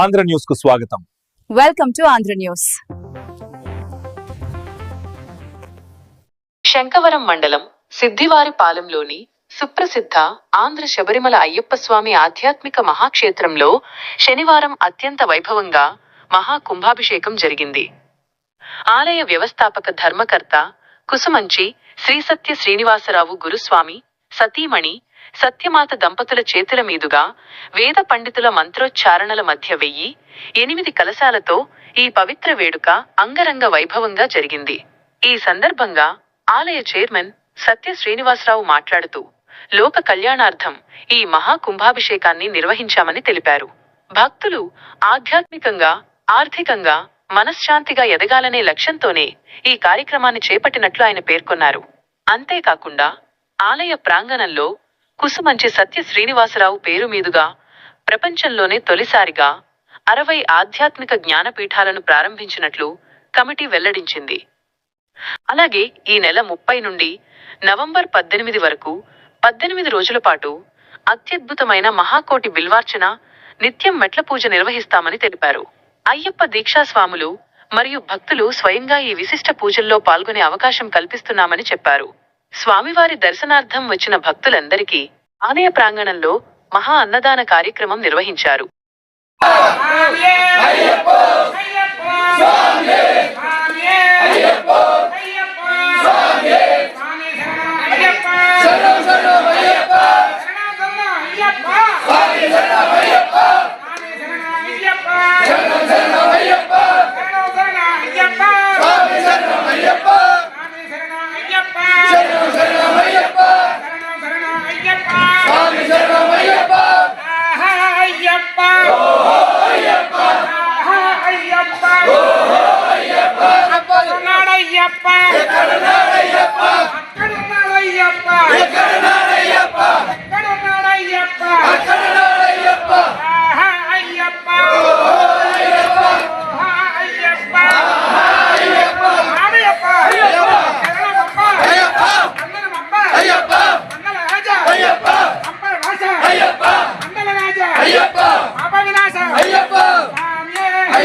Andhra న్యూస్కు స్వాగతం. Welcome to Andhra news Shankavaram మండలం సిద్ధివారిపాలెంలోని సుప్రసిద్ధ ఆంధ్ర శబరిమల అయ్యప్ప స్వామి ఆధ్యాత్మిక మహాక్షేత్రంలో శనివారం అత్యంత వైభవంగా మహా కుంభాభిషేకం జరిగింది. ఆలయ వ్యవస్థాపక ధర్మకర్త కుసుమంచి శ్రీ సత్య శ్రీనివాసరావు గురుస్వామి సతీమణి సత్యమాత దంపతుల చేతుల మీదుగా వేద పండితుల మంత్రోచ్చారణల మధ్య వెయ్యి ఎనిమిది కలశాలతో ఈ పవిత్ర వేడుక అంగరంగ వైభవంగా జరిగింది. ఈ సందర్భంగా ఆలయ చైర్మన్ సత్య శ్రీనివాసరావు మాట్లాడుతూ లోక కళ్యాణార్థం ఈ మహాకుంభాభిషేకాన్ని నిర్వహించామని తెలిపారు. భక్తులు ఆధ్యాత్మికంగా ఆర్థికంగా మనశ్శాంతిగా ఎదగాలనే లక్ష్యంతోనే ఈ కార్యక్రమాన్ని చేపట్టినట్లు ఆయన పేర్కొన్నారు. అంతేకాకుండా ఆలయ ప్రాంగణంలో కుసుమంచి సత్య శ్రీనివాసరావు పేరు మీదుగా ప్రపంచంలోనే తొలిసారిగా అరవై ఆధ్యాత్మిక జ్ఞానపీఠాలను ప్రారంభించినట్లు కమిటీ వెల్లడించింది. అలాగే ఈ నెల ముప్పై నుండి నవంబర్ పద్దెనిమిది వరకు పద్దెనిమిది రోజుల పాటు అత్యద్భుతమైన మహాకోటి బిల్వార్చన నిత్యం మెట్ల పూజ నిర్వహిస్తామని తెలిపారు. అయ్యప్ప దీక్షాస్వాములు మరియు భక్తులు స్వయంగా ఈ విశిష్ట పూజల్లో పాల్గొనే అవకాశం కల్పిస్తున్నామని చెప్పారు. స్వామివారి దర్శనార్థం వచ్చిన భక్తులందరికీ ఆలయ ప్రాంగణంలో మహా అన్నదాన కార్యక్రమం నిర్వహించారు. అయ్యప్ప!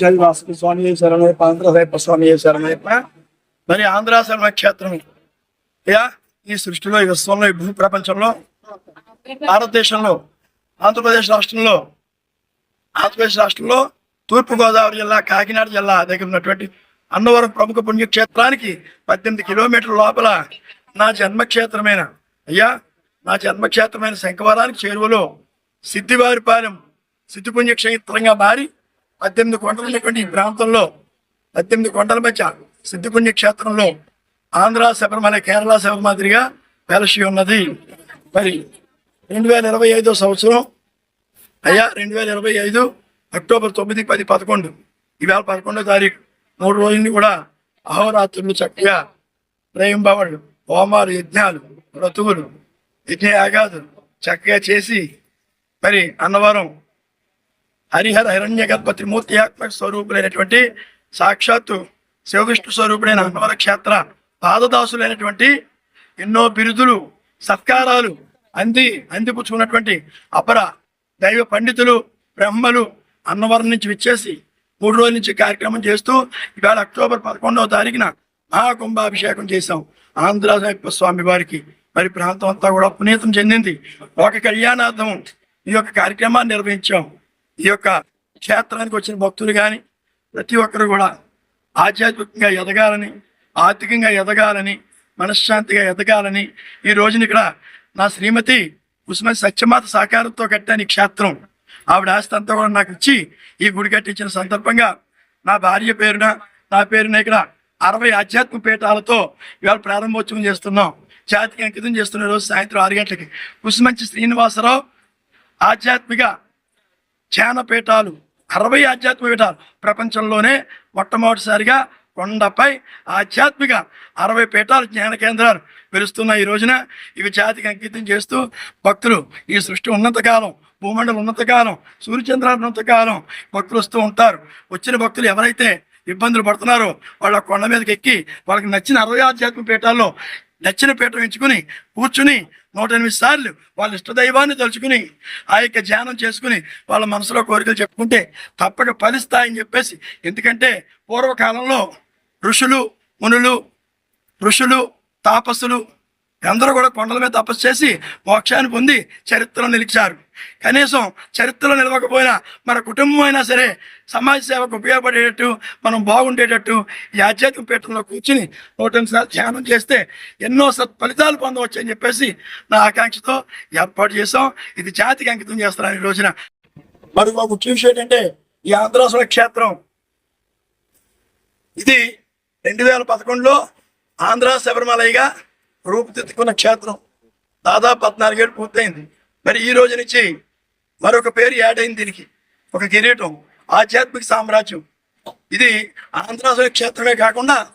జై వాసుకి స్వామి శరణయ్యప్ప ఆంధ్రదైప స్వామి శరణయ్యప్ప మరి ఆంధ్ర శరణ క్షేత్రం అయ్యా ఈ సృష్టిలో ఈ విశ్వంలో ఈ భూ ప్రపంచంలో భారతదేశంలో ఆంధ్రప్రదేశ్ రాష్ట్రంలో ఆంధ్రప్రదేశ్ రాష్ట్రంలో తూర్పుగోదావరి జిల్లా కాకినాడ జిల్లా దగ్గర ఉన్నటువంటి అన్నవరం ప్రముఖ పుణ్యక్షేత్రానికి పద్దెనిమిది కిలోమీటర్ల లోపల నా జన్మక్షేత్రమైన అయ్యా నా జన్మక్షేత్రమైన శంఖవరానికి చేరువలో సిద్ధివారిపాలెం సిద్ధి పుణ్యక్షేత్రంగా మారి పద్దెనిమిది కొండలు ఉన్నటువంటి ఈ ప్రాంతంలో పద్దెనిమిది కొండల మధ్య సిద్ధి పుణ్యక్షేత్రంలో ఆంధ్ర శబరిమల కేరళ శబరి మాదిరిగా వెలసి ఉన్నది. మరి రెండు వేల ఇరవై ఐదో సంవత్సరం అయ్యా రెండు వేల ఇరవై ఐదు అక్టోబర్ తొమ్మిది పది పదకొండు. ఈవేళ పదకొండో తారీఖు. మూడు రోజుల్ని కూడా అహోరాత్రులు చక్కగా ప్రేమ హోమాలు యజ్ఞాలు వ్రతువులు యజ్ఞయాగాదులు చక్కగా చేసి మరి అన్నవరం హరిహర హిరణ్యగర్భ త్రిమూర్తియాత్మక స్వరూపులైనటువంటి సాక్షాత్తు శివవిష్ణు స్వరూపుడైన అన్నవర క్షేత్ర పాదదాసులైనటువంటి ఎన్నో బిరుదులు సత్కారాలు అంది అందిపుచ్చుకున్నటువంటి అపర దైవ పండితులు బ్రహ్మలు అన్నవరం నుంచి విచ్చేసి మూడు రోజుల నుంచి కార్యక్రమం చేస్తూ ఇవాళ అక్టోబర్ పదకొండవ తారీఖున మహాకుంభాభిషేకం చేశాం. ఆంధ్రనాయక స్వామి వారికి మరి ప్రాంతం అంతా కూడా పునీతం చెందింది. ఒక కళ్యాణార్థం ఈ యొక్క కార్యక్రమాన్ని నిర్వహించాం. ఈ యొక్క క్షేత్రానికి వచ్చిన భక్తులు కానీ ప్రతి ఒక్కరు కూడా ఆధ్యాత్మికంగా ఎదగాలని ఆర్థికంగా ఎదగాలని మనశ్శాంతిగా ఎదగాలని ఈ రోజున ఇక్కడ నా శ్రీమతి ఉస్మాన్ సత్యమాత సహకారంతో కట్టాను ఈ క్షేత్రం. ఆవిడ ఆస్తి అంతా కూడా నాకు ఇచ్చి ఈ గుడి కట్టించిన సందర్భంగా నా భార్య పేరున నా పేరున ఇక్కడ అరవై ఆధ్యాత్మిక పీఠాలతో ఇవాళ ప్రారంభోత్సవం చేస్తున్నాం. జాతికి అంకితం చేస్తున్న రోజు సాయంత్రం ఆరు గంటలకి. కుసుమంచి శ్రీనివాసరావు ఆధ్యాత్మిక ధ్యానపీఠాలు అరవై ఆధ్యాత్మిక పీఠాలు ప్రపంచంలోనే మొట్టమొదటిసారిగా కొండపై ఆధ్యాత్మిక అరవై పీఠాలు జ్ఞాన కేంద్రాలు వెలుస్తున్న ఈ రోజున ఇవి జాతికి అంకితం చేస్తూ భక్తులు ఈ సృష్టి ఉన్నంతకాలం భూమండలం ఉన్నంతకాలం సూర్యచంద్రాలు ఉన్నంతకాలం భక్తులు వస్తూ ఉంటారు. వచ్చిన భక్తులు ఎవరైతే ఇబ్బందులు పడుతున్నారో వాళ్ళ కొండ మీదకి ఎక్కి వాళ్ళకి నచ్చిన అరవై ఆధ్యాత్మిక పీఠాల్లో నచ్చిన పీఠం ఎంచుకుని కూర్చుని నూట ఎనిమిది సార్లు వాళ్ళ ఇష్టదైవాన్ని తలుచుకుని ఆ యొక్క ధ్యానం చేసుకుని వాళ్ళ మనసులో కోరికలు చెప్పుకుంటే తప్పక ఫలిస్తాయని చెప్పేసి. ఎందుకంటే పూర్వకాలంలో ఋషులు మునులు ఋషులు తాపస్సులు అందరూ కూడా కొండల మీద తపస్సు చేసి మోక్షాన్ని పొంది చరిత్రలో నిలిచారు. కనీసం చరిత్రలో నిలవకపోయినా మన కుటుంబం అయినా సరే సమాజ సేవకు ఉపయోగపడేటట్టు మనం బాగుండేటట్టు ఈ ఆధ్యాత్మిక పీఠంలో కూర్చుని నూట ధ్యానం చేస్తే ఎన్నో సత్ ఫలితాలు పొందవచ్చు అని చెప్పేసి నా ఆకాంక్షతో ఏర్పాటు చేసాం ఇది జాతికి అంకితం చేస్తున్నాను ఈ రోజున. మరి మా ముఖ్య విషయం ఏంటంటే ఈ ఆంధ్రాసుల క్షేత్రం ఇది రెండు వేల పదకొండులో ఆంధ్ర శబరిమలైగా రూపుదిద్దుకున్న క్షేత్రం. దాదాపు పద్నాలుగేళ్ళు పూర్తయింది. మరి ఈ రోజు నుంచి మరొక పేరు యాడ్ అయింది దీనికి. ఒక కిరీటం. ఆధ్యాత్మిక సామ్రాజ్యం. ఇది ఆంధ్రాసుల క్షేత్రమే కాకుండా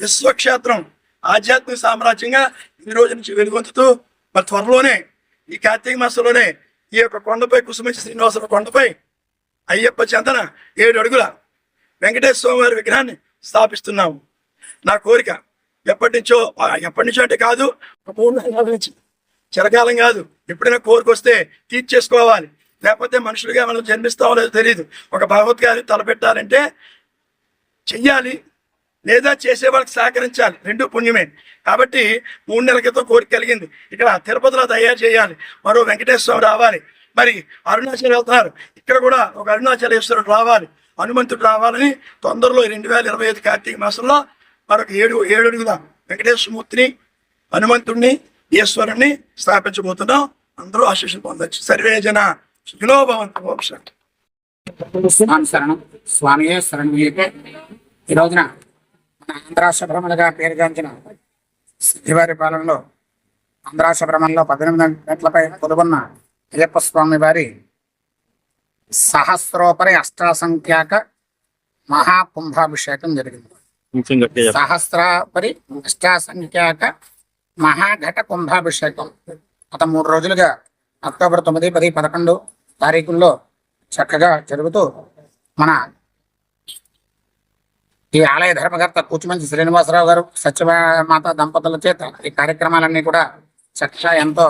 విశ్వక్షేత్రం. ఆధ్యాత్మిక సామ్రాజ్యంగా ఈ రోజు నుంచి వెలుగొందుతూ మరి త్వరలోనే ఈ కార్తీక మాసంలోనే ఈ యొక్క కొండపై కుసుమించి శ్రీనివాసుల కొండపై అయ్యప్ప చందన ఏడు అడుగుల వెంకటేశ్వర స్వామివారి విగ్రహాన్ని స్థాపిస్తున్నాము. నా కోరిక. ఎప్పటి నుంచో ఎప్పటి నుంచో అంటే కాదు ఒక మూడు నాలుగు నుంచి. చిరకాలం కాదు. ఎప్పుడైనా కోరిక వస్తే తీర్చేసుకోవాలి. లేకపోతే మనుషులుగా మనం జన్మిస్తామో లేదో తెలియదు ఒక భగవద్గారి తలపెట్టాలంటే చెయ్యాలి. లేదా చేసే వాళ్ళకి సహకరించాలి. రెండు పుణ్యమే. కాబట్టి మూడు నెలల క్రితం కోరిక కలిగింది. ఇక్కడ తిరుపతిలో తయారు చేయాలి. మరో వెంకటేశ్వర స్వామి రావాలి. మరి అరుణాచల్ వెళ్తున్నారు. ఇక్కడ కూడా ఒక అరుణాచలేశ్వరుడు రావాలి. హనుమంతుడు రావాలని తొందరలో రెండు వేల ఇరవై ఐదు కార్తీక మాసంలో మరొక ఏడు ఏడు అడుగుల వెంకటేశ్వరమూర్తిని హనుమంతుడిని ఈశ్వరుణ్ణి స్థాపించబోతున్నాం. అందరూ ఆశీస్సులు పొందొచ్చు. సర్వే జన సుఖినో భవంతు. ఓం స్వామి శరణం. స్వామియే శరణ్యే ఈ రోజున మన ఆంధ్రాష్ట్ర పేరుగాంచిన శ్రీవారి పాలనలో ఆంధ్రాష్ట్ర పద్దెనిమిది గంటలపై పొదుగున్న అయ్యప్ప స్వామి వారి సహస్రోపరి అష్టాసంఖ్యాక మహాకుంభాభిషేకం జరిగింది. సహస్రాపరి అష్టాసంఖ్యాక మహాఘట కుంభాభిషేకం గత మూడు రోజులుగా అక్టోబర్ తొమ్మిది పది పదకొండు తారీఖుల్లో చక్కగా జరుగుతూ మన ఈ ఆలయ ధర్మకర్త కూచిమంచి శ్రీనివాసరావు గారు సత్యమాత దంపతుల చేత ఈ కార్యక్రమాలన్నీ కూడా చక్కగా ఎంతో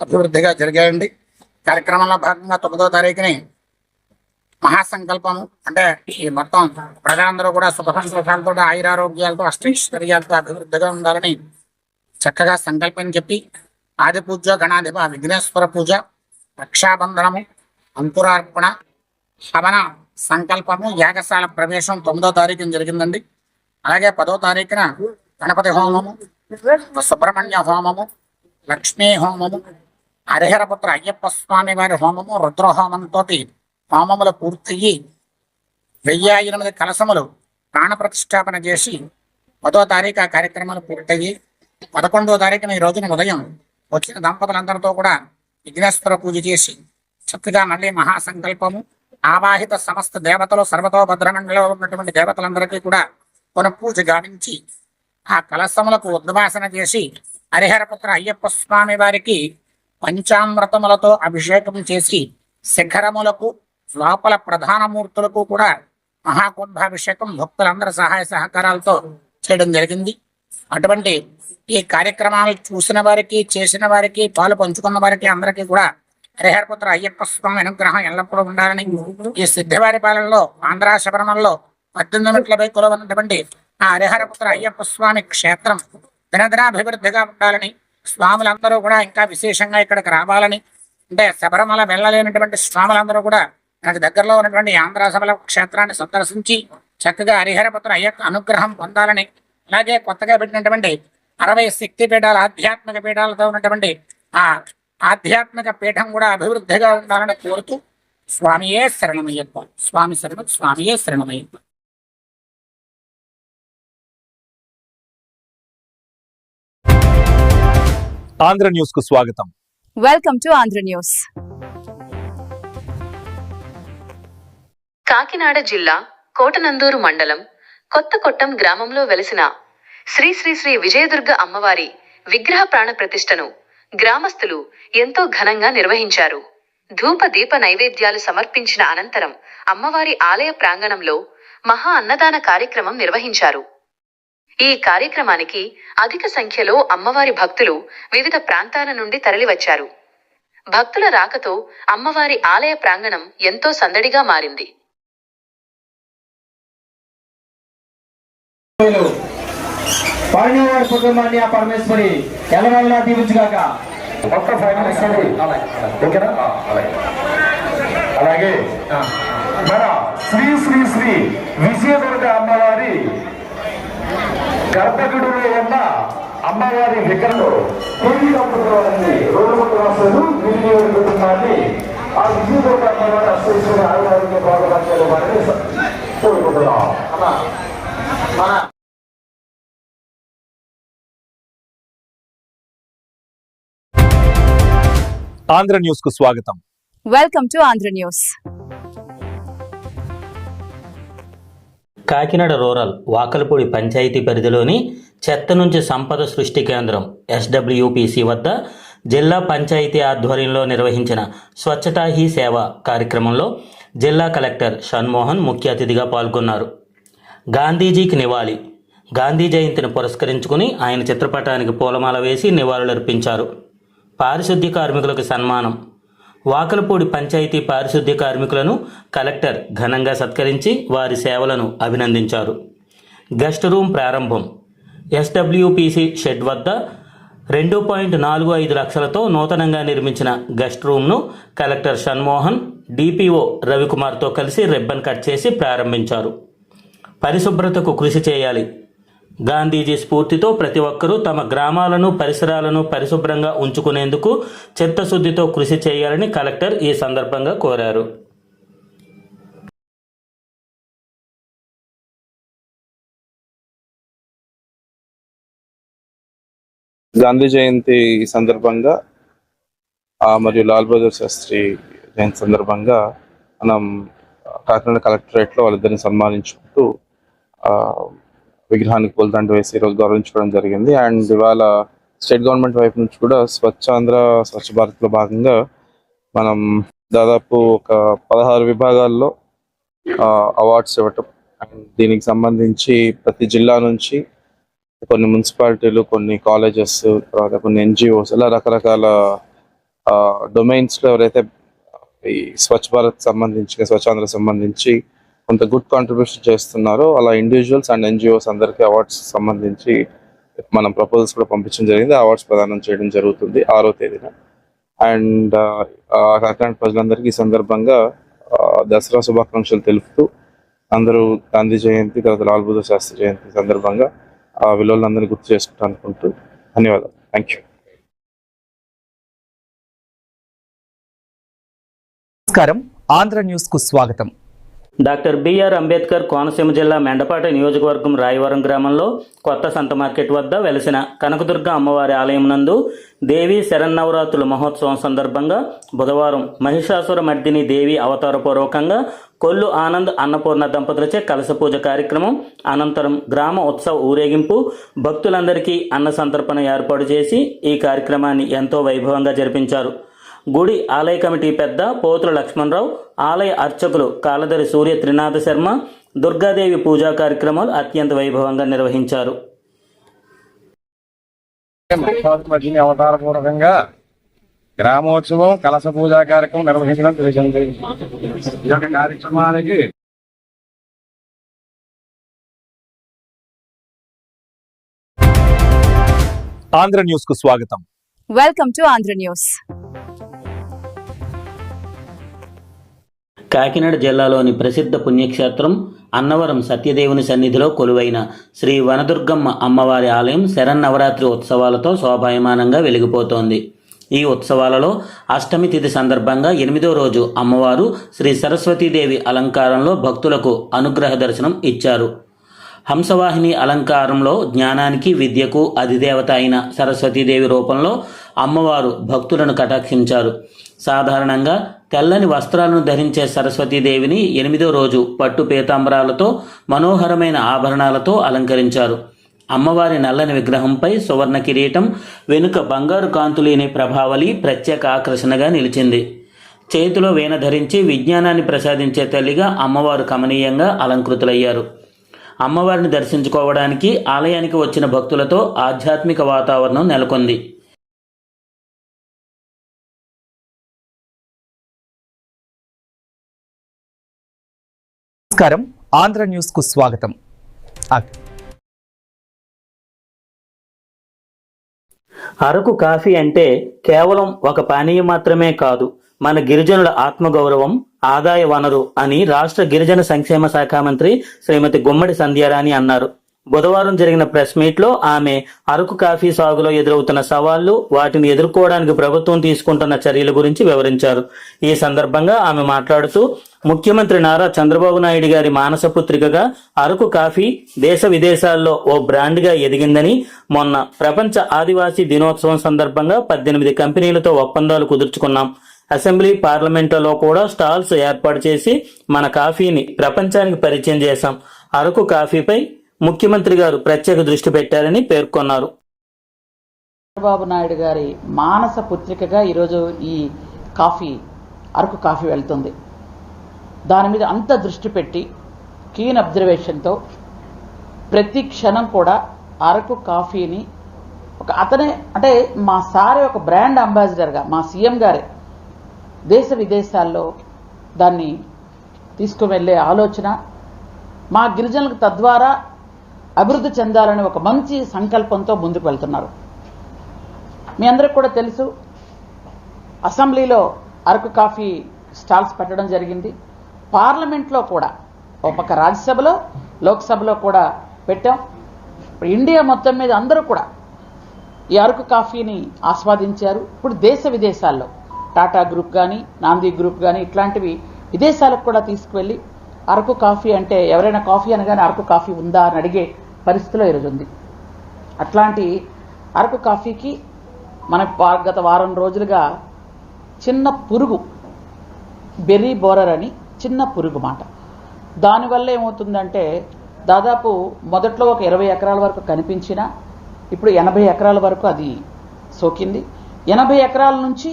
అభివృద్ధిగా జరిగాయండి. కార్యక్రమంలో భాగంగా తొమ్మిదో తారీఖుని మహాసంకల్పము. అంటే ఈ మొత్తం ప్రజలందరూ కూడా సుఖ సంతోషాలతో ఆయురారోగ్యాలతో అష్టైశ్వర్యాలతో అభివృద్ధిగా ఉండాలని చక్కగా సంకల్పం చెప్పి ఆది పూజ గణాధిప విఘ్నేశ్వర పూజ రక్షాబంధనము అంకురార్పణ హవన సంకల్పము యాగశాల ప్రవేశం తొమ్మిదో తారీఖున జరిగిందండి. అలాగే పదో తారీఖున గణపతి హోమము సుబ్రహ్మణ్య హోమము లక్ష్మీ హోమము హరిహరపుత్ర అయ్యప్ప స్వామి వారి హోమము రుద్రహోమంతో పామముల పూర్తయ్యి వెయ్యి ఎనిమిది కలసములు ప్రాణప్రతిష్టాపన చేసి పదో తారీఖు ఆ కార్యక్రమాలు పూర్తయ్యి పదకొండో తారీఖున ఈ రోజున ఉదయం వచ్చిన దంపతులందరితో కూడా విఘ్నేశ్వర పూజ చేసి చక్కగా మళ్ళీ మహాసంకల్పము ఆవాహిత సమస్త దేవతలు సర్వతోభద్రమండలో ఉన్నటువంటి దేవతలందరికీ కూడా కొన పూజ గావించి ఆ కలశములకు ఉద్వాసన చేసి హరిహరపుత్ర అయ్యప్ప స్వామి వారికి పంచామృతములతో అభిషేకం చేసి శిఖరములకు లోపల ప్రధాన మూర్తులకు కూడా మహాకుంభాభిషేకం భక్తులందరి సహాయ సహకారాలతో చేయడం జరిగింది. అటువంటి ఈ కార్యక్రమాలు చూసిన వారికి చేసిన వారికి పాలు పంచుకున్న వారికి అందరికీ కూడా హరిహరపుత్ర అయ్యప్ప స్వామి అనుగ్రహం ఎల్లప్పుడూ ఉండాలని ఈ సిద్ధివారి పాలనలో ఆంధ్ర శబరిమలలో పద్దెనిమిది మెట్ల కొలవన్నటువంటి ఉన్నటువంటి ఆ హరిహరపుత్ర అయ్యప్ప స్వామి క్షేత్రం దినదినాభివృద్ధిగా ఉండాలని స్వాములందరూ కూడా ఇంకా విశేషంగా ఇక్కడికి రావాలని అంటే శబరిమల వెళ్ళలేనటువంటి స్వాములందరూ కూడా మనకు దగ్గరలో ఉన్నటువంటి ఆంధ్ర సభల క్షేత్రాన్ని సందర్శించి చక్కగా హరిహరపుత్ర అయ్యప్ప అనుగ్రహం పొందాలని అలాగే కొత్తగా పెట్టినటువంటి అరవై శక్తి పీఠాలు ఆధ్యాత్మిక పీఠాలతో ఉన్నటువంటి ఆ ఆధ్యాత్మిక పీఠం కూడా అభివృద్ధిగా ఉండాలని కోరుతూ స్వామియే శరణమయ్యప్ప స్వామి శరణం స్వామియే శరణమయ్యప్ప. ఆంధ్ర న్యూస్కు స్వాగతం. Welcome to Andhra news. Kakinada జిల్లా కోటనందూరు మండలం కొత్త కొట్టం గ్రామంలో వెలిసిన శ్రీ శ్రీ శ్రీ విజయదుర్గ అమ్మవారి విగ్రహ ప్రాణ ప్రతిష్టను గ్రామస్తులు ఎంతో ఘనంగా నిర్వహించారు. ధూప దీప నైవేద్యాలు సమర్పించిన అనంతరం అమ్మవారి ఆలయ ప్రాంగణంలో మహా అన్నదాన కార్యక్రమం నిర్వహించారు. ఈ కార్యక్రమానికి అధిక సంఖ్యలో అమ్మవారి భక్తులు వివిధ ప్రాంతాల నుండి తరలివచ్చారు. భక్తుల రాకతో అమ్మవారి ఆలయ ప్రాంగణం ఎంతో సందడిగా మారింది. పళనివారి కుటుంబాన్ని ఆ పరమేశ్వరి ఎల్లవెల్లా దీవించుగాక. మొత్త ఫైనల్ ఇస్తుంది ఓకేనా? అలాగే. మన శ్రీ శ్రీ శ్రీ విజయదుర్గ అమ్మవారి గర్భగుడిలో ఉన్న అమ్మవారి దంపతులని విజయదుర్గ కుటుంబాన్ని ఆ విజయదుర్గ అమ్మవారి అశ్వేశ్వరి బాగుపరచారు వారిని కోరుకుంటున్నాం. మన ఆంధ్ర న్యూస్కు స్వాగతం. Welcome to Andhra news. Kakinada rural Vakalapudi panchayat పరిధిలోని చెత్త నుంచి సంపద సృష్టి కేంద్రం ఎస్డబ్ల్యూపిసి వద్ద జిల్లా పంచాయతీ ఆధ్వర్యంలో నిర్వహించిన స్వచ్ఛతా హీ సేవ కార్యక్రమంలో జిల్లా కలెక్టర్ షణ్మోహన్ ముఖ్య అతిథిగా పాల్గొన్నారు. గాంధీజీకి నివాళి. గాంధీ జయంతిని పురస్కరించుకుని ఆయన చిత్రపటానికి పూలమాల వేసి నివాళులర్పించారు. పారిశుద్ధ్య కార్మికులకు సన్మానం. వాకలపూడి పంచాయతీ పారిశుద్ధ్య కార్మికులను కలెక్టర్ ఘనంగా సత్కరించి వారి సేవలను అభినందించారు. గెస్ట్ రూమ్ ప్రారంభం. ఎస్డబ్ల్యూపిసి షెడ్ వద్ద రెండు పాయింట్ నాలుగు ఐదు లక్షలతో నూతనంగా నిర్మించిన గెస్ట్ రూమ్ను కలెక్టర్ షణ్మోహన్ డిపిఓ రవికుమార్తో కలిసి రిబ్బన్ కట్ చేసి ప్రారంభించారు. పరిశుభ్రతకు కృషి చేయాలి. గాంధీజీ స్ఫూర్తితో ప్రతి ఒక్కరూ తమ గ్రామాలను పరిసరాలను పరిశుభ్రంగా ఉంచుకునేందుకు చిత్తశుద్ధితో కృషి చేయాలని కలెక్టర్ ఈ సందర్భంగా కోరారు. గాంధీ జయంతి సందర్భంగా మరియు లాల్ బహదూర్ శాస్త్రి జయంతి సందర్భంగా మనం కాకినాడ కలెక్టరేట్లో వాళ్ళిద్దరిని సన్మానించుకుంటూ విగ్రహానికి పూలదండ వేసి ఈరోజు గౌరవించుకోవడం జరిగింది. అండ్ ఇవాళ స్టేట్ గవర్నమెంట్ వైపు నుంచి కూడా స్వచ్ఛ ఆంధ్ర స్వచ్ఛ భారత్లో భాగంగా మనం దాదాపు ఒక పదహారు విభాగాల్లో అవార్డ్స్ ఇవ్వటం అండ్ దీనికి సంబంధించి ప్రతి జిల్లా నుంచి కొన్ని మున్సిపాలిటీలు కొన్ని కాలేజెస్ తర్వాత కొన్ని ఎన్జిఓస్ ఇలా రకరకాల డొమైన్స్లో ఎవరైతే ఈ స్వచ్ఛ భారత్ సంబంధించి స్వచ్ఛాంధ్ర సంబంధించి కొంత గుడ్ కాంట్రిబ్యూషన్ చేస్తున్నారో అలా ఇండివిజువల్స్ అండ్ ఎన్జిఓస్ అందరికీ అవార్డ్స్ సంబంధించి మనం ప్రపోజల్స్ కూడా పంపించడం జరిగింది. అవార్డ్స్ ప్రదానం చేయడం జరుగుతుంది ఆరో తేదీన. Uh, అండ్ కాకినాడ ప్రజలందరికీ ఈ సందర్భంగా దసరా శుభాకాంక్షలు తెలుపుతూ అందరూ గాంధీ జయంతి తర్వాత లాల్ బహదూర్ శాస్త్రి జయంతి సందర్భంగా ఆ విలువలందరినీ గుర్తు చేసుకుంటా అనుకుంటూ ధన్యవాదాలు. థ్యాంక్ యూ నమస్కారం. ఆంధ్ర న్యూస్కు స్వాగతం. డాక్టర్ బిఆర్ అంబేద్కర్ కోనసీమ జిల్లా మెండపాట నియోజకవర్గం రాయవరం గ్రామంలో కొత్త సంత మార్కెట్ వద్ద వెలసిన కనకదుర్గ అమ్మవారి ఆలయం నందు దేవి శరన్నవరాత్రుల మహోత్సవం సందర్భంగా బుధవారం మహిషాసుర మర్దిని దేవి అవతారపూర్వకంగా కొల్లు ఆనంద్ అన్నపూర్ణ దంపతులచే కలశ పూజ కార్యక్రమం అనంతరం గ్రామ ఉత్సవ ఊరేగింపు భక్తులందరికీ అన్న సంతర్పణ ఏర్పాటు చేసి ఈ కార్యక్రమాన్ని ఎంతో వైభవంగా జరిపించారు. గుడి ఆలయ కమిటీ పెద్ద పోతుల లక్ష్మణరావు ఆలయ అర్చకులు కాలదరి సూర్య త్రినాథ శర్మ దుర్గాదేవి పూజా కార్యక్రమాలు అత్యంత వైభవంగా నిర్వహించారు. మధ్యని అవతార పూర్వకంగా గ్రామోత్సవం కలస పూజా కార్యక్రమం నిర్వహించడం తెలిసింది ఈ యొక్క కార్యక్రమానికి ఆంధ్ర న్యూస్కు స్వాగతం. Welcome to Andhra News. Kakinada జిల్లాలోని ప్రసిద్ధ పుణ్యక్షేత్రం అన్నవరం సత్యదేవుని సన్నిధిలో కొలువైన శ్రీ వనదుర్గమ్మ అమ్మవారి ఆలయం శరన్నవరాత్రి ఉత్సవాలతో శోభాయమానంగా వెలిగిపోతోంది. ఈ ఉత్సవాలలో అష్టమి తిథి సందర్భంగా ఎనిమిదో రోజు అమ్మవారు శ్రీ సరస్వతీదేవి అలంకారంలో భక్తులకు అనుగ్రహ దర్శనం ఇచ్చారు. హంసవాహిని అలంకారంలో జ్ఞానానికి విద్యకు అధిదేవత అయిన సరస్వతీదేవి రూపంలో అమ్మవారు భక్తులను కటాక్షించారు. సాధారణంగా తెల్లని వస్త్రాలను ధరించే సరస్వతీదేవిని ఎనిమిదో రోజు పట్టు పీతాంబరాలతో మనోహరమైన ఆభరణాలతో అలంకరించారు. అమ్మవారి నల్లని విగ్రహంపై సువర్ణ కిరీటం వెనుక బంగారు కాంతులేని ప్రభావళి ప్రత్యేక ఆకర్షణగా నిలిచింది. చేతిలో వీణ ధరించి విజ్ఞానాన్ని ప్రసాదించే తల్లిగా అమ్మవారు కమనీయంగా అలంకృతులయ్యారు. అమ్మవారిని దర్శించుకోవడానికి ఆలయానికి వచ్చిన భక్తులతో ఆధ్యాత్మిక వాతావరణం నెలకొంది. నమస్కారం. ఆంధ్ర న్యూస్కు స్వాగతం అరకు కాఫీ అంటే కేవలం ఒక పానీయం మాత్రమే కాదు మన గిరిజనుల ఆత్మగౌరవం ఆదాయ వనరు అని రాష్ట్ర గిరిజన సంక్షేమ శాఖ మంత్రి శ్రీమతి గుమ్మడి సంధ్యారాణి అన్నారు. బుధవారం జరిగిన ప్రెస్ మీట్లో ఆమె అరకు కాఫీ సాగులో ఎదురవుతున్న సవాళ్ళు వాటిని ఎదుర్కోవడానికి ప్రభుత్వం తీసుకుంటున్న చర్యల గురించి వివరించారు. ఈ సందర్భంగా ఆమె మాట్లాడుతూ ముఖ్యమంత్రి నారా చంద్రబాబు నాయుడు గారి మానస పుత్రికగా అరకు కాఫీ దేశ విదేశాల్లో ఓ బ్రాండ్గా ఎదిగిందని మొన్న ప్రపంచ ఆదివాసీ దినోత్సవం సందర్భంగా పద్దెనిమిది కంపెనీలతో ఒప్పందాలు కుదుర్చుకున్నాం. అసెంబ్లీ పార్లమెంట్లలో కూడా స్టాల్స్ ఏర్పాటు చేసి మన కాఫీని ప్రపంచానికి పరిచయం చేశాం. అరకు కాఫీపై ముఖ్యమంత్రి గారు ప్రత్యేక దృష్టి పెట్టారని పేర్కొన్నారు. చంద్రబాబు నాయుడు గారి మానస పుత్రికగా ఈరోజు ఈ కాఫీ అరకు కాఫీ వెళ్తుంది. దాని మీద అంత దృష్టి పెట్టి కీన్ అబ్జర్వేషన్తో ప్రతి క్షణం కూడా అరకు కాఫీని ఒక అతనే అంటే మా సారే ఒక బ్రాండ్ అంబాసిడర్గా మా సీఎం గారే దేశ విదేశాల్లో దాన్ని తీసుకువెళ్ళే ఆలోచన మా గిరిజనులకు తద్వారా అభివృద్ధి చెందాలని ఒక మంచి సంకల్పంతో ముందుకు వెళ్తున్నారు. మీ అందరికి కూడా తెలుసు అసెంబ్లీలో అరకు కాఫీ స్టాల్స్ పెట్టడం జరిగింది. పార్లమెంట్లో కూడా ఒక పక్క రాజ్యసభలో లోక్సభలో కూడా పెట్టాం. ఇప్పుడు ఇండియా మొత్తం మీద అందరూ కూడా ఈ అరకు కాఫీని ఆస్వాదించారు. ఇప్పుడు దేశ విదేశాల్లో టాటా గ్రూప్ కానీ నాంది గ్రూప్ కానీ ఇట్లాంటివి విదేశాలకు కూడా తీసుకువెళ్ళి అరకు కాఫీ అంటే ఎవరైనా కాఫీ అనగానే అరకు కాఫీ ఉందా అని అడిగే పరిస్థితిలో ఈరోజు ఉంది. అట్లాంటి అరకు కాఫీకి మన గత వారం రోజులుగా చిన్న పురుగు బెర్రీ బోరర్ అని చిన్న పురుగు మాట. దానివల్ల ఏమవుతుందంటే దాదాపు మొదట్లో ఒక ఇరవై ఎకరాల వరకు కనిపించిన ఇప్పుడు ఎనభై ఎకరాల వరకు అది సోకింది. ఎనభై ఎకరాల నుంచి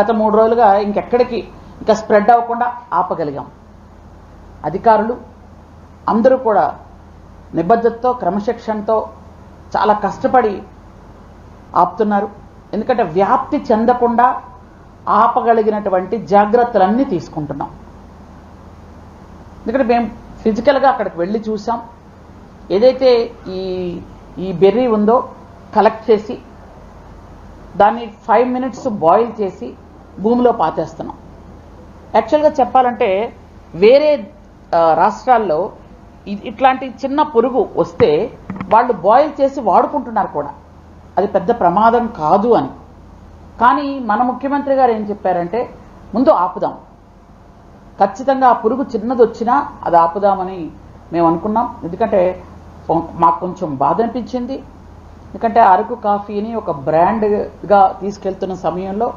గత మూడు రోజులుగా ఇంకెక్కడికి ఇంకా స్ప్రెడ్ అవ్వకుండా ఆపగలిగాం. అధికారులు అందరూ కూడా నిబద్ధతతో క్రమశిక్షణతో చాలా కష్టపడి ఆపుతున్నారు. ఎందుకంటే వ్యాప్తి చెందకుండా ఆపగలిగినటువంటి జాగ్రత్తలన్నీ తీసుకుంటున్నాం. ఎందుకంటే మేము ఫిజికల్గా అక్కడికి వెళ్ళి చూసాం. ఏదైతే ఈ ఈ బెర్రీ ఉందో కలెక్ట్ చేసి దాన్ని ఫైవ్ మినిట్స్ బాయిల్ చేసి భూమిలో పాతేస్తున్నాం. యాక్చువల్గా చెప్పాలంటే వేరే రాష్ట్రాల్లో ఇట్లాంటి చిన్న పురుగు వస్తే వాళ్ళు బాయిల్ చేసి వాడుకుంటున్నారు కూడా. అది పెద్ద ప్రమాదం కాదు అని. కానీ మన ముఖ్యమంత్రి గారు ఏం చెప్పారంటే ముందు ఆపుదాం. ఖచ్చితంగా ఆ పురుగు చిన్నది వచ్చినా అది ఆపుదామని మేము అనుకున్నాం. ఎందుకంటే మాకు కొంచెం బాధ అనిపించింది. ఎందుకంటే అరకు కాఫీని ఒక బ్రాండ్గా తీసుకెళ్తున్న సమయంలో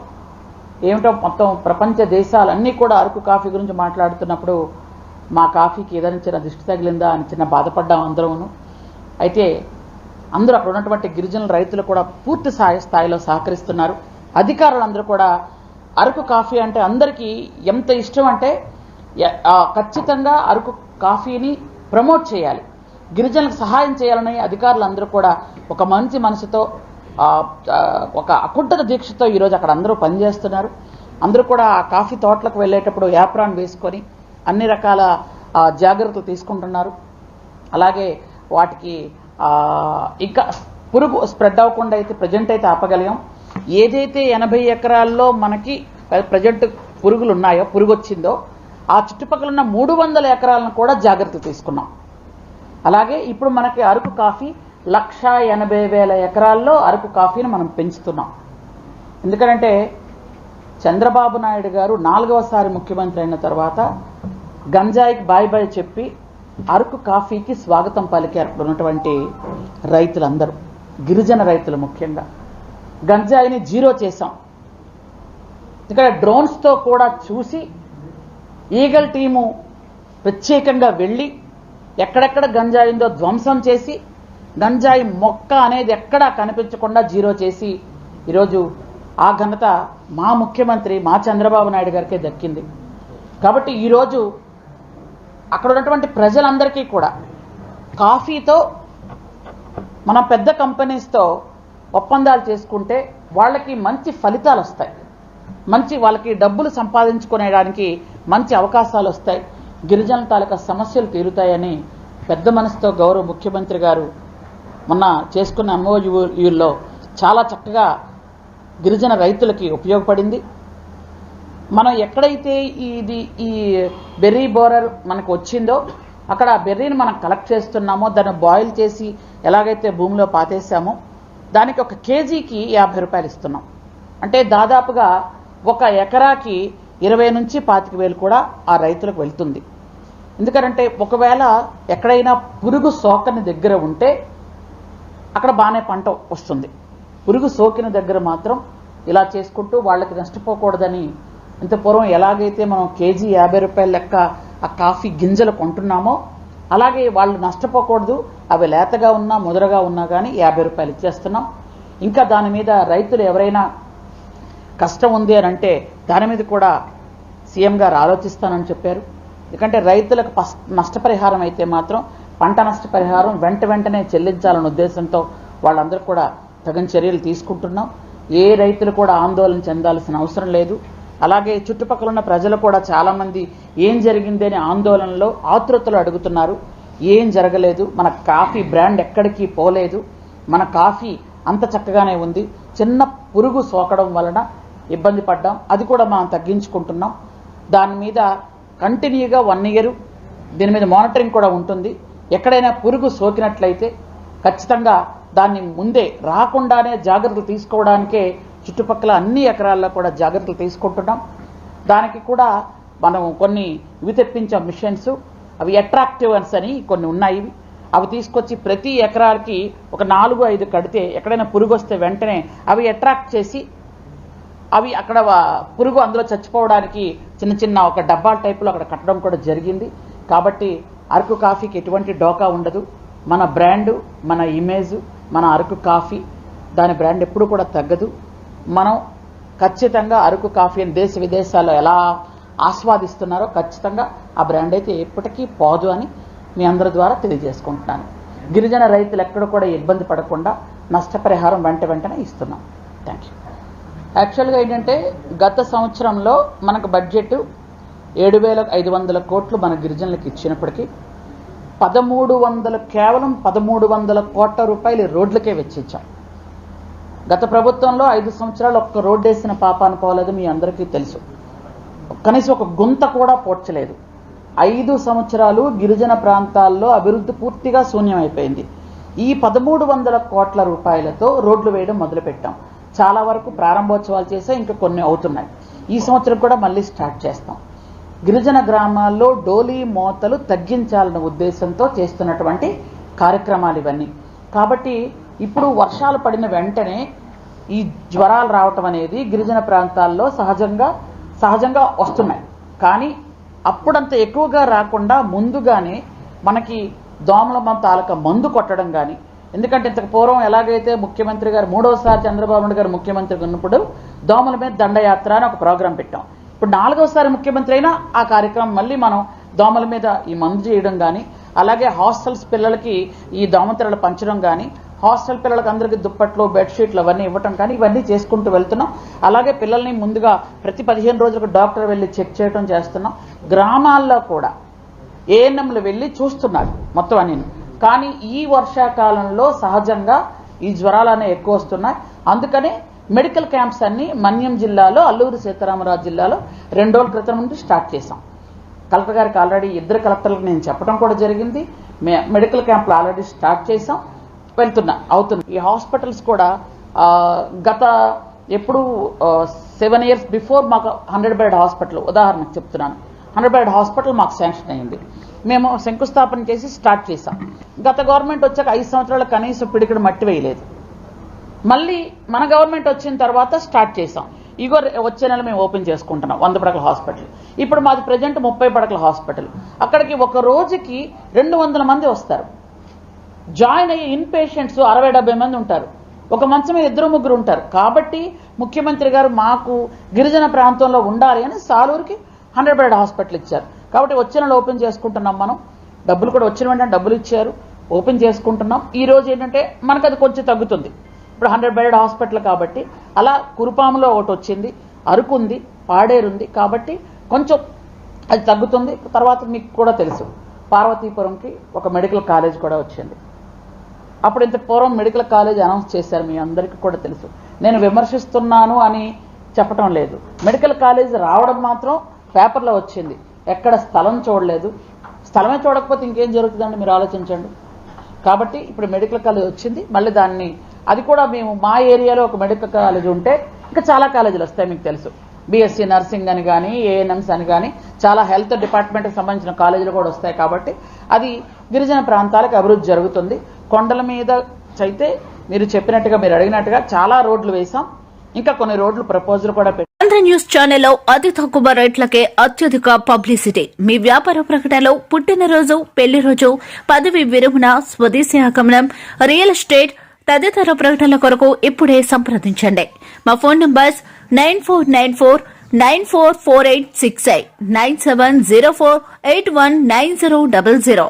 ఏమిటో మొత్తం ప్రపంచ దేశాలన్నీ కూడా అరకు కాఫీ గురించి మాట్లాడుతున్నప్పుడు మా కాఫీకి ఏదైనా చిన్న దృష్టి తగిలిందా అని చిన్న బాధపడ్డాం అందరూను. అయితే అందరూ అక్కడ ఉన్నటువంటి గిరిజనుల రైతులు కూడా పూర్తి స్థాయి స్థాయిలో సహకరిస్తున్నారు. అధికారులందరూ కూడా అరకు కాఫీ అంటే అందరికీ ఎంత ఇష్టం అంటే ఖచ్చితంగా అరకు కాఫీని ప్రమోట్ చేయాలి. గిరిజనులకు సహాయం చేయాలని అధికారులందరూ కూడా ఒక మంచి మనసుతో ఒక అకుంఠత దీక్షతో ఈరోజు అక్కడ అందరూ పనిచేస్తున్నారు. అందరూ కూడా ఆ కాఫీ తోటలకు వెళ్ళేటప్పుడు యాప్రాన్ వేసుకొని అన్ని రకాల జాగ్రత్తలు తీసుకుంటున్నారు. అలాగే వాటికి ఇంకా పురుగు స్ప్రెడ్ అవ్వకుండా అయితే ప్రజెంట్ అయితే ఆపగలిగాం. ఏదైతే ఎనభై ఎకరాల్లో మనకి ప్రజెంట్ పురుగులు ఉన్నాయో పురుగు వచ్చిందో ఆ చుట్టుపక్కల ఉన్న మూడు వందల ఎకరాలను కూడా జాగ్రత్త తీసుకున్నాం. అలాగే ఇప్పుడు మనకి అరకు కాఫీ లక్ష ఎనభై వేల ఎకరాల్లో అరకు కాఫీని మనం పెంచుతున్నాం. ఎందుకంటే చంద్రబాబు నాయుడు గారు నాలుగవసారి ముఖ్యమంత్రి అయిన తర్వాత గంజాయికి బాయ్ బాయ్ చెప్పి అరకు కాఫీకి స్వాగతం పలికారు ఉన్నటువంటి రైతులందరూ గిరిజన రైతులు ముఖ్యంగా. గంజాయిని జీరో చేశాం. ఇక్కడ డ్రోన్స్తో కూడా చూసి ఈగల్ టీము ప్రత్యేకంగా వెళ్ళి ఎక్కడెక్కడ గంజాయి ఉందో ధ్వంసం చేసి గంజాయి మొక్క అనేది ఎక్కడా కనిపించకుండా జీరో చేసి ఈరోజు ఆ ఘనత మా ముఖ్యమంత్రి మా చంద్రబాబు నాయుడు గారికే దక్కింది. కాబట్టి ఈరోజు అక్కడ ఉన్నటువంటి ప్రజలందరికీ కూడా కాఫీతో మన పెద్ద కంపెనీస్తో ఒప్పందాలు చేసుకుంటే వాళ్ళకి మంచి ఫలితాలు వస్తాయి మంచి వాళ్ళకి డబ్బులు సంపాదించుకునేడానికి మంచి అవకాశాలు వస్తాయి గిరిజనుల తాలూకా సమస్యలు తీరుతాయని పెద్ద మనసుతో గౌరవ ముఖ్యమంత్రి గారు మొన్న చేసుకున్న ఎంఓయూలో చాలా చక్కగా గిరిజన రైతులకి ఉపయోగపడింది. మనం ఎక్కడైతే ఇది ఈ బెర్రీ బోరర్ మనకు వచ్చిందో అక్కడ ఆ బెర్రీని మనం కలెక్ట్ చేస్తున్నామో దాన్ని బాయిల్ చేసి ఎలాగైతే భూమిలో పాతేసామో దానికి ఒక కేజీకి యాభై రూపాయలు ఇస్తున్నాం. అంటే దాదాపుగా ఒక ఎకరాకి ఇరవై నుంచి పాతిక వేలు కూడా ఆ రైతులకు వెళ్తుంది. ఎందుకంటే ఒకవేళ ఎక్కడైనా పురుగు సోకని దగ్గర ఉంటే అక్కడ బాగానే పంట వస్తుంది. పురుగు సోకిన దగ్గర మాత్రం ఇలా చేసుకుంటూ వాళ్ళకి నష్టపోకూడదని ఇంత పూర్వం ఎలాగైతే మనం కేజీ యాభై రూపాయల లెక్క ఆ కాఫీ గింజలు కొంటున్నామో అలాగే వాళ్ళు నష్టపోకూడదు అవి లేతగా ఉన్నా ముదరగా ఉన్నా కానీ యాభై రూపాయలు ఇచ్చేస్తున్నాం. ఇంకా దాని మీద రైతులు ఎవరైనా కష్టం ఉంది అని అంటే దాని మీద కూడా సీఎం గారు ఆలోచిస్తానని చెప్పారు. ఎందుకంటే రైతులకు పస్- నష్టపరిహారం అయితే మాత్రం పంట నష్టపరిహారం వెంట వెంటనే చెల్లించాలనే ఉద్దేశంతో వాళ్ళందరూ కూడా తగిన చర్యలు తీసుకుంటున్నాం. ఏ రైతులు కూడా ఆందోళన చెందాల్సిన అవసరం లేదు. అలాగే చుట్టుపక్కల ఉన్న ప్రజలు కూడా చాలామంది ఏం జరిగింది అనే ఆందోళనలో ఆతృతలు అడుగుతున్నారు. ఏం జరగలేదు. మన కాఫీ బ్రాండ్ ఎక్కడికి పోలేదు. మన కాఫీ అంత చక్కగానే ఉంది. చిన్న పురుగు సోకడం వలన ఇబ్బంది పడ్డాం. అది కూడా మనం తగ్గించుకుంటున్నాం. దాని మీద కంటిన్యూగా వన్ ఇయర్ దీని మీద మానిటరింగ్ కూడా ఉంటుంది. ఎక్కడైనా పురుగు సోకినట్లయితే ఖచ్చితంగా దాన్ని ముందే రాకుండానే జాగ్రత్తలు తీసుకోవడానికే చుట్టుపక్కల అన్ని ఎకరాల్లో కూడా జాగ్రత్తలు తీసుకుంటున్నాం. దానికి కూడా మనం కొన్ని ఇవి తెప్పించాం మిషన్స్ అవి అట్రాక్టివ్స్ అని కొన్ని ఉన్నాయి. అవి తీసుకొచ్చి ప్రతి ఎకరానికి ఒక నాలుగు ఐదు కడితే ఎక్కడైనా పురుగు వస్తే వెంటనే అవి అట్రాక్ట్ చేసి అవి అక్కడ పురుగు అందులో చచ్చిపోవడానికి చిన్న చిన్న ఒక డబ్బాల టైపులో అక్కడ కట్టడం కూడా జరిగింది. కాబట్టి అరకు కాఫీకి ఎటువంటి డోకా ఉండదు. మన బ్రాండు మన ఇమేజ్ మన అరకు కాఫీ దాని బ్రాండ్ ఎప్పుడు కూడా తగ్గదు. మనం ఖచ్చితంగా అరకు కాఫీని దేశ విదేశాల్లో ఎలా ఆస్వాదిస్తున్నారో ఖచ్చితంగా ఆ బ్రాండ్ అయితే ఎప్పటికీ పోదు అని మీ అందరి ద్వారా తెలియజేసుకుంటున్నాను. గిరిజన రైతులు ఎక్కడ కూడా ఇబ్బంది పడకుండా నష్టపరిహారం వెంట వెంటనే ఇస్తున్నాం. థ్యాంక్ యూ యాక్చువల్గా ఏంటంటే గత సంవత్సరంలో మనకు బడ్జెట్ ఏడు వేల ఐదు వందల కోట్లు మన గిరిజనులకు ఇచ్చినప్పటికీ పదమూడు వందల కేవలం పదమూడు వందల కోట్ల రూపాయలు రోడ్లకే వెచ్చించాం. గత ప్రభుత్వంలో ఐదు సంవత్సరాలు ఒక్క రోడ్డు వేసిన పాపాను పోలేదు మీ అందరికీ తెలుసు. కనీసం ఒక గుంత కూడా పోడ్చలేదు. ఐదు సంవత్సరాలు గిరిజన ప్రాంతాల్లో అభివృద్ధి పూర్తిగా శూన్యమైపోయింది. ఈ పదమూడు వందల కోట్ల రూపాయలతో రోడ్లు వేయడం మొదలుపెట్టాం. చాలా వరకు ప్రారంభోత్సవాలు చేసే ఇంకా కొన్ని అవుతున్నాయి. ఈ సంవత్సరం కూడా మళ్ళీ స్టార్ట్ చేస్తాం. గిరిజన గ్రామాల్లో డోలీ మోతలు తగ్గించాలన్న ఉద్దేశంతో చేస్తున్నటువంటి కార్యక్రమాలు ఇవన్నీ. కాబట్టి ఇప్పుడు వర్షాలు పడిన వెంటనే ఈ జ్వరాలు రావటం అనేది గిరిజన ప్రాంతాల్లో సహజంగా సహజంగా వస్తున్నాయి. కానీ అప్పుడంత ఎక్కువగా రాకుండా ముందుగానే మనకి దోమల తాలూక తాలూకా మందు కొట్టడం కానీ ఎందుకంటే ఇంతకు పూర్వం ఎలాగైతే ముఖ్యమంత్రి గారు మూడోసారి చంద్రబాబు నాయుడు గారు ముఖ్యమంత్రిగా ఉన్నప్పుడు దోమల మీద దండయాత్ర అని ఒక ప్రోగ్రాం పెట్టాం. ఇప్పుడు నాలుగోసారి ముఖ్యమంత్రి అయినా ఆ కార్యక్రమం మళ్ళీ మనం దోమల మీద ఈ మందు చేయడం కానీ అలాగే హాస్టల్స్ పిల్లలకి ఈ దోమతెరలు పంచడం కానీ హాస్టల్ పిల్లలకు అందరికీ దుప్పట్లు బెడ్షీట్లు అవన్నీ ఇవ్వటం కానీ ఇవన్నీ చేసుకుంటూ వెళ్తున్నాం. అలాగే పిల్లల్ని ముందుగా ప్రతి పదిహేను రోజులకు డాక్టర్ వెళ్ళి చెక్ చేయడం చేస్తున్నాం. గ్రామాల్లో కూడా ఏఎన్ఎంలు వెళ్ళి చూస్తున్నారు మొత్తం అన్ని. కానీ ఈ వర్షాకాలంలో సహజంగా ఈ జ్వరాలు అనేవి ఎక్కువ వస్తున్నాయి. అందుకనే మెడికల్ క్యాంప్స్ అన్ని మన్యం జిల్లాలో అల్లూరు సీతారామరాజు జిల్లాలో రెండు రోజుల క్రితం నుండి స్టార్ట్ చేశాం. కలెక్టర్ గారికి ఆల్రెడీ ఇద్దరు కలెక్టర్లకు నేను చెప్పడం కూడా జరిగింది. మెడికల్ క్యాంపులు ఆల్రెడీ స్టార్ట్ చేసాం వెళ్తున్నా అవుతుంది ఈ హాస్పిటల్స్ కూడా గత ఎప్పుడు సెవెన్ ఇయర్స్ బిఫోర్ మాకు హండ్రెడ్ బెడ్ హాస్పిటల్ ఉదాహరణకు చెప్తున్నాను. హండ్రెడ్ బెడ్ హాస్పిటల్ మాకు శాంక్షన్ అయింది. మేము శంకుస్థాపన చేసి స్టార్ట్ చేసాం గత గవర్నమెంట్ వచ్చాక ఐదు సంవత్సరాలు కనీసం పిడికిడ మట్టి వేయలేదు. మళ్ళీ మన గవర్నమెంట్ వచ్చిన తర్వాత స్టార్ట్ చేసాం ఇగో వచ్చే నెల మేము ఓపెన్ చేసుకుంటున్నాం వంద పడకల హాస్పిటల్. ఇప్పుడు మాది ప్రజెంట్ ముప్పై పడకల హాస్పిటల్. అక్కడికి ఒక రోజుకి రెండు వందల మంది వస్తారు. జాయిన్ అయ్యే ఇన్ పేషెంట్స్ అరవై డెబ్బై మంది ఉంటారు. ఒక మంచం మీద ఇద్దరు ముగ్గురు ఉంటారు. కాబట్టి ముఖ్యమంత్రి గారు మాకు గిరిజన ప్రాంతంలో ఉండాలి అని సాలూరుకి హండ్రెడ్ బెడ్ హాస్పిటల్ ఇచ్చారు. కాబట్టి వచ్చే నెల ఓపెన్ చేసుకుంటున్నాం మనం. డబ్బులు కూడా వచ్చిన వెంటనే డబ్బులు ఇచ్చారు. ఓపెన్ చేసుకుంటున్నాం. ఈ రోజు ఏంటంటే మనకు అది కొంచెం తగ్గుతుంది. ఇప్పుడు హండ్రెడ్ బెడ్ హాస్పిటల్ కాబట్టి అలా కురుపాములో ఒకటి వచ్చింది. అరుకు ఉంది పాడేరు ఉంది. కాబట్టి కొంచెం అది తగ్గుతుంది. తర్వాత మీకు కూడా తెలుసు. పార్వతీపురంకి ఒక మెడికల్ కాలేజ్ కూడా వచ్చింది. అప్పుడు ఇంత పూర్వం మెడికల్ కాలేజ్ అనౌన్స్ చేశారు మీ అందరికీ కూడా తెలుసు. నేను విమర్శిస్తున్నాను అని చెప్పడం లేదు. మెడికల్ కాలేజ్ రావడం మాత్రం పేపర్లో వచ్చింది. ఎక్కడ స్థలం చూడలేదు. స్థలమే చూడకపోతే ఇంకేం జరుగుతుందండి? మీరు ఆలోచించండి. కాబట్టి ఇప్పుడు మెడికల్ కాలేజ్ వచ్చింది. మళ్ళీ దాన్ని అది కూడా మేము మా ఏరియాలో ఒక మెడికల్ కాలేజ్ ఉంటే ఇంకా చాలా కాలేజీలు వస్తాయి మీకు తెలుసు. బీఎస్సీ నర్సింగ్ అని కానీ ఏఎన్ఎంస్ అని కానీ చాలా హెల్త్ డిపార్ట్మెంట్కి సంబంధించిన కాలేజీలు కూడా వస్తాయి కాబట్టి అది గిరిజన ప్రాంతాలకు అభివృద్ధి జరుగుతుంది. కొండల మీద అయితే మీరు చెప్పినట్టుగా మీరు అడిగినట్టుగా చాలా రోడ్లు వేసాం ఇంకా కొన్ని రోడ్లు ప్రపోజల్ కూడా పెట్టాం ఆంధ్ర న్యూస్ ఛానల్లో అతి తక్కువ రేట్లకే అత్యధిక పబ్లిసిటీ. మీ వ్యాపార ప్రకటనలో పుట్టినరోజు పెళ్ళి రోజు పదవి విరమణ స్వదేశీ ఆగమనం రియల్ ఎస్టేట్ తదితర ప్రకటనల కొరకు ఇప్పుడే సంప్రదించండి. మా phone numbers nine four nine four nine four four eight six eight nine seven zero four eight one nine zero double zero.